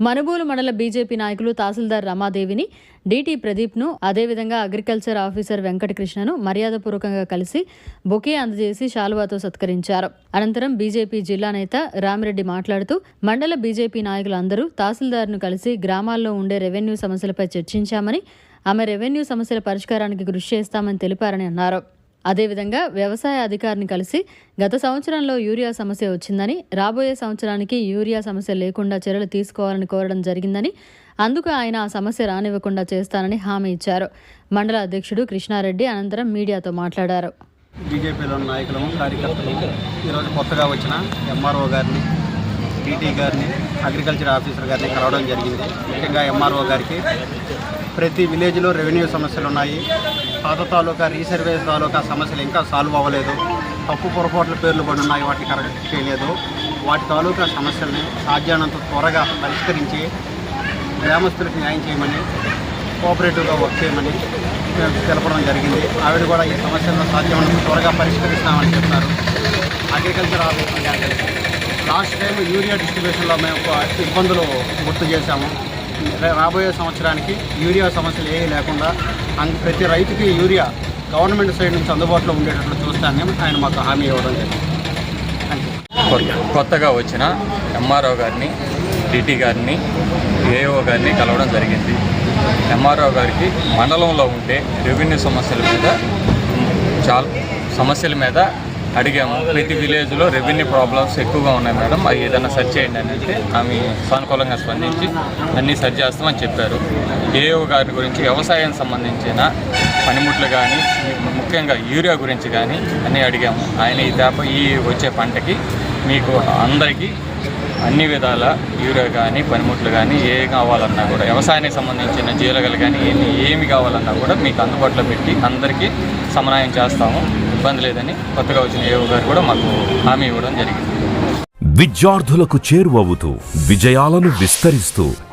మనుబోలు మండల బీజేపీ నాయకులు తహసీల్దార్ రమాదేవిని డీటీ ప్రదీప్ను అదేవిధంగా అగ్రికల్చర్ ఆఫీసర్ వెంకటకృష్ణను మర్యాదపూర్వకంగా కలిసి బొకే అందజేసి శాలువాతో సత్కరించారు. అనంతరం బీజేపీ జిల్లా నేత రామిరెడ్డి మాట్లాడుతూ మండల బీజేపీ నాయకులందరూ తహసీల్దార్ను కలిసి గ్రామాల్లో ఉండే రెవెన్యూ సమస్యలపై చర్చించామని ఆమె రెవెన్యూ సమస్యల పరిష్కారానికి కృషి చేస్తామని తెలిపారని అన్నారు. అదేవిధంగా వ్యవసాయ అధికారిని కలిసి గత సంవత్సరంలో యూరియా సమస్య వచ్చిందని రాబోయే సంవత్సరానికి యూరియా సమస్య లేకుండా చర్యలు తీసుకోవాలని కోరడం జరిగిందని అందుకు ఆయన ఆ సమస్య రానివ్వకుండా చేస్తానని హామీ ఇచ్చారు. మండల అధ్యక్షుడు కృష్ణారెడ్డి అనంతరం మీడియాతో మాట్లాడారు. బీజేపీలో నాయకులము కార్యకర్తలు ఈరోజు కొత్తగా వచ్చిన ఎంఆర్ఓ గారిని డీటీ గారిని అగ్రికల్చర్ ఆఫీసర్ గారిని కలవడం జరిగింది. ముఖ్యంగా ఎంఆర్ఓ గారికి. ప్రతి విలేజ్లో రెవెన్యూ సమస్యలు ఉన్నాయి. పాత తాలూకా రీసర్వే తాలూకా సమస్యలు ఇంకా సాల్వ్ అవ్వలేదు. తప్పు పొరపాట్ల పేర్లు పడి ఉన్నాయి వాటిని కరెక్ట్ చేయలేదు. వాటి తాలూకా సమస్యల్ని సాధ్యానంత త్వరగా పరిష్కరించి గ్రామస్తులకు న్యాయం చేయమని కోఆపరేటివ్గా వర్క్ చేయమని తెలపడం జరిగింది. ఆవిడ కూడా ఈ సమస్యలను సాధ్యమైనంత త్వరగా పరిష్కరిస్తామని చెప్తున్నారు అగ్రికల్చర్ ఆఫీసర్ గారు లాస్ట్ టైం యూరియా డిస్ట్రిబ్యూషన్లో మేము ఒక ఇబ్బందులు గుర్తు చేశాము. రాబోయే సంవత్సరానికి యూరియా సమస్యలు ఏమీ లేకుండా అం- ప్రతి రైతుకి యూరియా గవర్నమెంట్ సైడ్ నుంచి అందుబాటులో ఉండేటట్లు చూస్తానని ఆయన మాకు హామీ ఇవ్వడం జరిగింది. కొత్తగా వచ్చిన ఎంఆర్ఓ గారిని డిటి గారిని ఏఓ గారిని కలవడం జరిగింది. ఎంఆర్ఓ గారికి మండలంలో ఉండే రెవెన్యూ సమస్యల మీద చాలా సమస్యల మీద అడిగాము. ప్రతి విలేజ్లో రెవెన్యూ ప్రాబ్లమ్స్ ఎక్కువగా ఉన్నాయి మేడం. అవి ఏదైనా సెర్చ్ చేయండి అని అంటే ఆమె సానుకూలంగా స్పందించి అన్నీ సెర్చ్ చేస్తామని చెప్పారు. ఏఓ గారి గురించి వ్యవసాయం సంబంధించిన పనిముట్లు కానీ ముఖ్యంగా యూరియా గురించి కానీ అన్నీ అడిగాము. ఆయన ఈ తేప ఈ వచ్చే పంటకి మీకు అందరికీ అన్ని విధాల యూరియా కానీ పనిముట్లు కానీ ఏ కావాలన్నా కూడా వ్యవసాయానికి సంబంధించిన జీలగలు కానీ ఎన్ని ఏమి కావాలన్నా కూడా మీకు అందుబాటులో పెట్టి అందరికీ సమన్వయం చేస్తాము. ఇబ్బంది లేదని కొత్తగా వచ్చిన ఏఓ గారు కూడా మాకు హామీ ఇవ్వడం జరిగింది. విద్యార్థులకు చేరువవుతూ విజయాలను విస్తరిస్తూ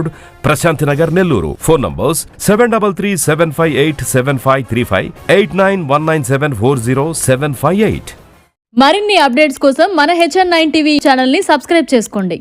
road Prashanti Nagar Nellore. Phone numbers seven double three seven five eight seven five three five eight nine one nine seven four zero seven five eight. మరిన్ని అప్డేట్స్ కోసం మన హెచ్ఎన్ నైన్ టీవీ ఛానల్ని సబ్స్క్రైబ్ చేసుకోండి.